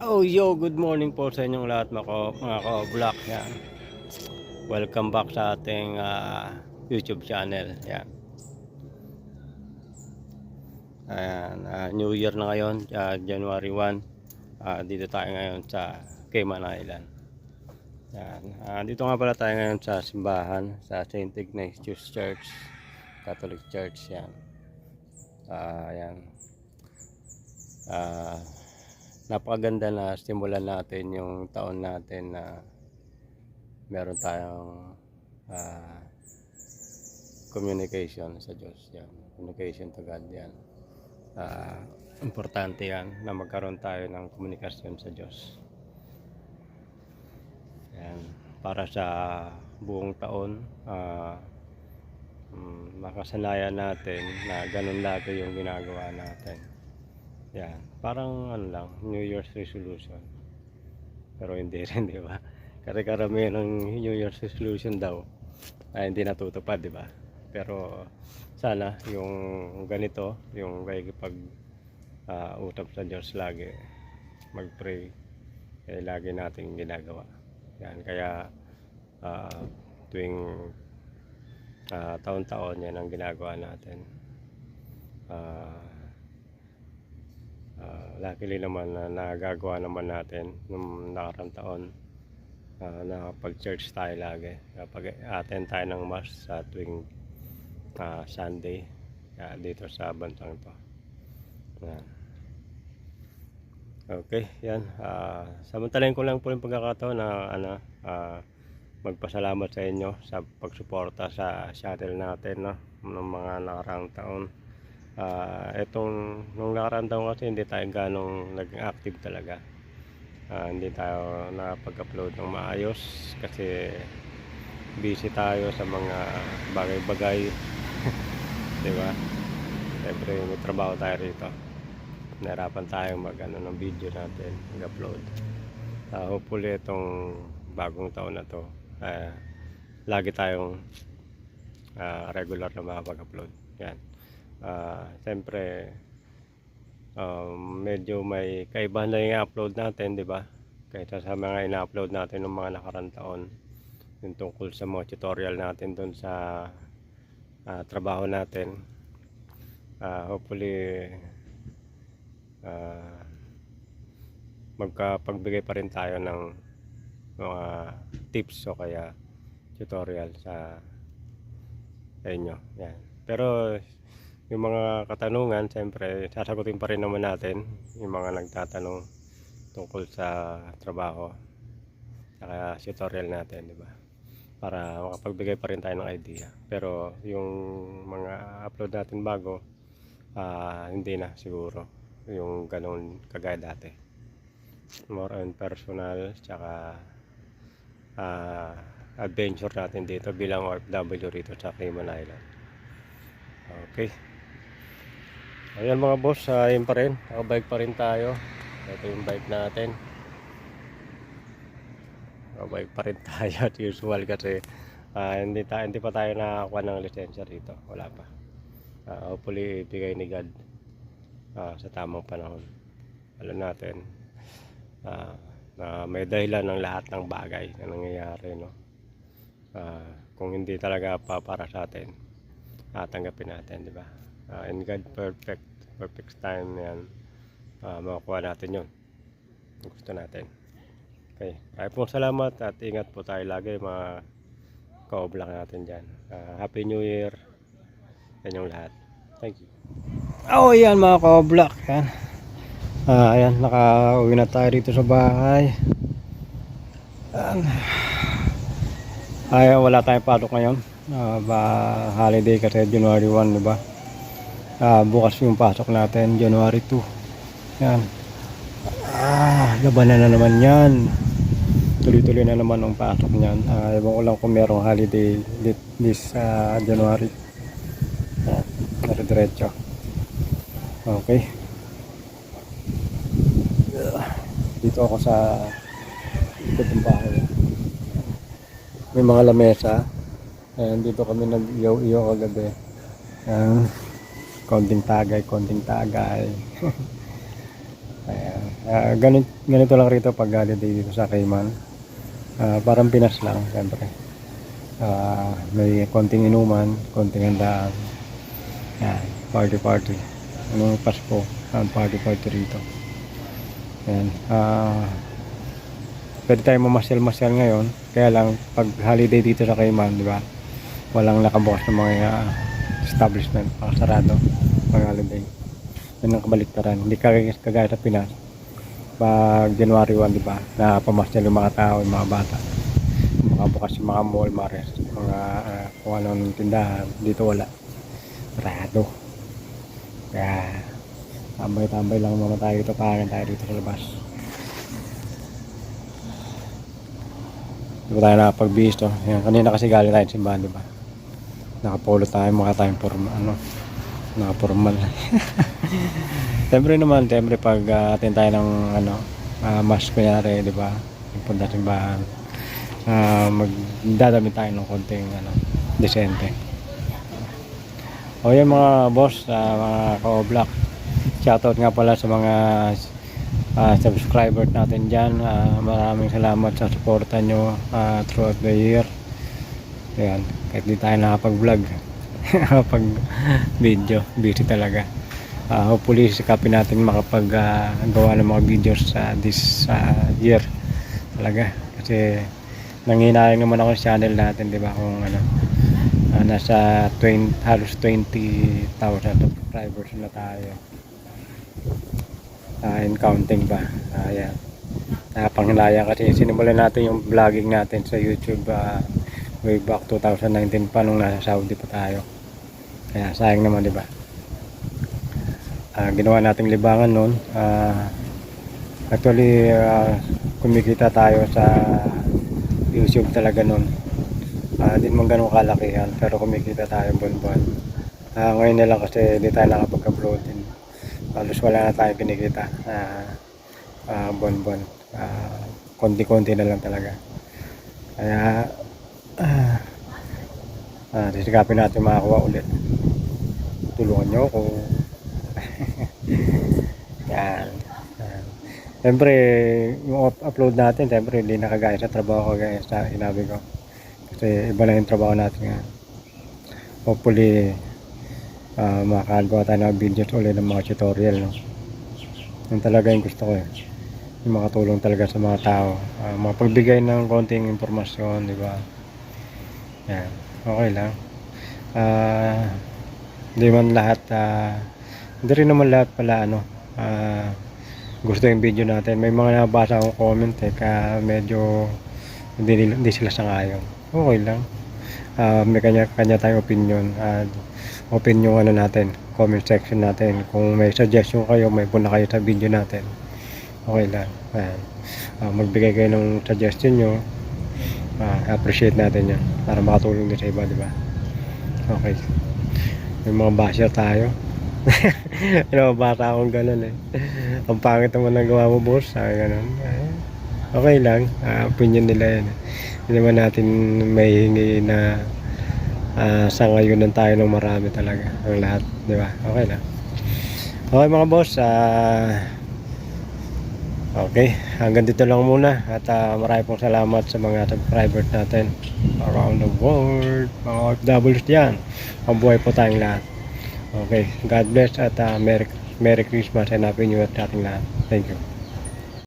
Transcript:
Oh yo, good morning po sa inyong lahat mga ko, mga ko-block yan. Welcome back sa ating ah, YouTube channel. Yan. Ayan, ah, New Year na ngayon, ah, January 1. Ah, dito tayo ngayon sa Cayman Island. Yan. Ah, dito nga pala tayo ngayon sa simbahan sa St. Ignatius Church, Catholic Church. Yan. Ah, yan. Ah, napakaganda na simulan natin yung taon natin na meron tayong ah, communication sa Diyos. Yan communication to God yan. Ah, importante yan na magkaroon tayo ng komunikasyon sa Diyos. Yan para sa buong taon ah, mm, makasanayan natin na ganun lagi yung ginagawa natin yan. Parang ano lang, New Year's resolution. Pero hindi rin, di ba? Kasi karamihan ng New Year's resolution daw ay hindi natutupad, di ba? Pero sana yung ganito, yung pag ah, utap sa Diyos lagi, mag-pray, eh, lagi nating ginagawa. Yan, kaya ah, tuwing ah, taon-taon yan ang ginagawa natin. Ah, Ah, luckily naman na nagagawa naman natin nung nakarang taon uh, nakapag-church tayo lagi. Kapag attend tayo ng mass sa tuwing ah, Sunday ah, dito sa bantang to. Yan. Okay, yan. Uh, samantalahin ko lang po yung pagkakataon na ano, ah, magpasalamat sa inyo sa pagsuporta sa channel natin no, ng mga nakarang taon. Ah, etong nung nakaraan taon kasi hindi tayo ganong naging active talaga. Ah, hindi tayo nakapag-upload ng maayos kasi busy tayo sa mga bagay-bagay. 'Di ba? Siyempre may trabaho tayo rito. Nahirapan tayong mag ano, ng video natin, mag-upload. Ah, hopefully itong bagong taon na to, ah, lagi tayong ah, regular na makapag-upload. Yan ah siyempre um, medyo may kaibahan na yung upload natin di ba? Kaysa sa mga ina-upload natin ng mga nakarang taon. Yung tungkol sa mga tutorial natin doon sa ah, trabaho natin. Ah, hopefully ah, magkapagbigay pa rin tayo ng mga tips o kaya tutorial sa inyo. Yan. Pero yung mga katanungan, siyempre, sasagutin pa rin naman natin yung mga nagtatanong tungkol sa trabaho saka tutorial natin, di ba? Para makapagbigay pa rin tayo ng idea. Pero yung mga upload natin bago, ah, hindi na siguro yung ganun kagaya dati. More on personal, tsaka ah, adventure natin dito bilang OFW rito sa Cayman Island. Okay. Ayan mga boss, uh, yun pa rin. Nakabike pa rin tayo. Ito yung bike natin. Nakabike pa rin tayo at usual kasi ah, hindi, ta hindi pa tayo nakakuha ng lisensya rito. Wala pa. Ah, hopefully, ibigay ni God ah, sa tamang panahon. Alam natin ah, na may dahilan ng lahat ng bagay na nangyayari. No? Ah, kung hindi talaga pa para sa atin, ah, tanggapin natin, di ba? Uh, in God perfect perfect time yan. Uh, makukuha natin yun. Gusto natin. Okay. Maraming pong salamat at ingat po tayo lagi mga ka-oblak natin dyan. Uh, Happy New Year yan yung lahat. Thank you. Oh yan mga ka-oblak yan. Uh, ayan naka-uwi na tayo dito sa bahay. Ayan. ay wala tayong pasok ngayon. Uh, ba holiday kasi January 1 di Ah, bukas yung pasok natin, January 2. Yan. Ah, labanan na naman yan. Tuloy-tuloy na naman ang pasok niyan. Ah, ewan ko lang kung merong holiday this, ah, January. Yan. Dire-diretso. Okay. Dito ako sa likod ng bahay. May mga lamesa. Ayan, dito kami nag-iyaw-iyaw kagabi. Ayan konting tagay, konting tagay. Ayan. Ah, ganito, ganito lang rito pag holiday dito sa Cayman. Ah, parang Pinas lang, siyempre. Ah, may konting inuman, konting handaan. Yan, party party. Ano Pasko, ang party party rito. Yan. Ah, pwede tayo mamasyal-masyal ngayon. Kaya lang, pag holiday dito sa Cayman, di ba? Walang nakabukas ng mga ah, establishment, mga sarado, pag holiday. Yan ang kabaliktaran. Hindi kagaya, kagaya sa Pinas. Pag January 1, di ba? Na pamasyal yung mga tao, yung mga bata. Makabukas yung mga mall, mga rest, mga ah, kung anong tindahan. Dito wala. Sarado. Kaya, tambay-tambay lang muna tayo dito. Kain tayo dito sa labas. Hindi ko tayo nakapag-bihis to. Yan, kanina kasi galing tayo sa simbahan, di ba? Nakapolo tayo, mukha tayong forma, ano, naka-formal. siyempre naman, siyempre pag uh, atin tayo ng, ano, uh, mas kunyari, di ba? Yung punta simbahan. Uh, magdadamit tayo ng konting, ano, desente. O yan mga boss, uh, mga ka-black. Shoutout nga pala sa mga uh, subscriber natin dyan. Ah, maraming salamat sa suporta nyo ah, throughout the year. Ayan, kahit di tayo nakapag-vlog. nakapag video, busy talaga. Ah, hopefully sikapin natin makapag ah, gawa ng mga videos sa this ah, year. Talaga. Kasi nanginayang naman ako sa channel natin, di ba? Kung ano, ah, nasa 20, halos 20,000 subscribers na tayo uh, and counting pa. Ayan. Napanghinayang kasi sinimulan natin yung vlogging natin sa YouTube ah, way back 2019 pa nung nasa Saudi pa tayo. Kaya sayang naman, di ba? Ah, ginawa nating libangan noon. Ah, actually, ah, kumikita tayo sa YouTube talaga noon. Ah, di man ganun kalakihan, pero kumikita tayo buwan-buwan. Ah, ngayon na lang kasi di tayo nakapag-upload din halos wala na tayong kinikita uh, uh, buwan-buwan uh, konti-konti na lang talaga kaya uh, uh, sisikapin natin makakuha ulit tulungan nyo ako yan. Siyempre, yung up- upload natin, siyempre hindi nakagaya sa trabaho ko gaya sa inabi ko. Kasi iba na yung trabaho natin nga. Hopefully, uh, makakagawa tayo ng videos ulit ng mga tutorial no? yun talaga yung gusto ko eh yung makatulong talaga sa mga tao uh, mapagbigay ng konting impormasyon di ba yan okay lang. Uh, hindi man lahat uh, hindi rin naman lahat pala ano uh, gusto yung video natin. May mga nabasa akong comment eh kaya medyo hindi, hindi sila sangayon. Okay lang. Uh, may kanya, kanya tayong opinion. Uh, open yung ano natin comment section natin. Kung may suggestion kayo may puna kayo sa video natin. Okay lang. Ayan. Uh, magbigay kayo ng suggestion nyo uh, appreciate natin yan para makatulong din sa iba di ba? Okay. May mga basher tayo. Mga bata akong ganun eh. Ang pangit naman ang gawa mo boss. Sabi ganun. Eh, okay lang. Uh, opinion nila yan hindi naman natin may hingi na Ah, sa ngayon tayo ng marami talaga ang lahat di ba? Okay na okay mga boss ah okay hanggang dito lang muna at uh, marami pong salamat sa mga subscribers natin around the world mga OFWs dyan. Mabuhay po tayong lahat. Okay God bless at uh, Merry, Merry Christmas and Happy New Year sa ating lahat. Thank you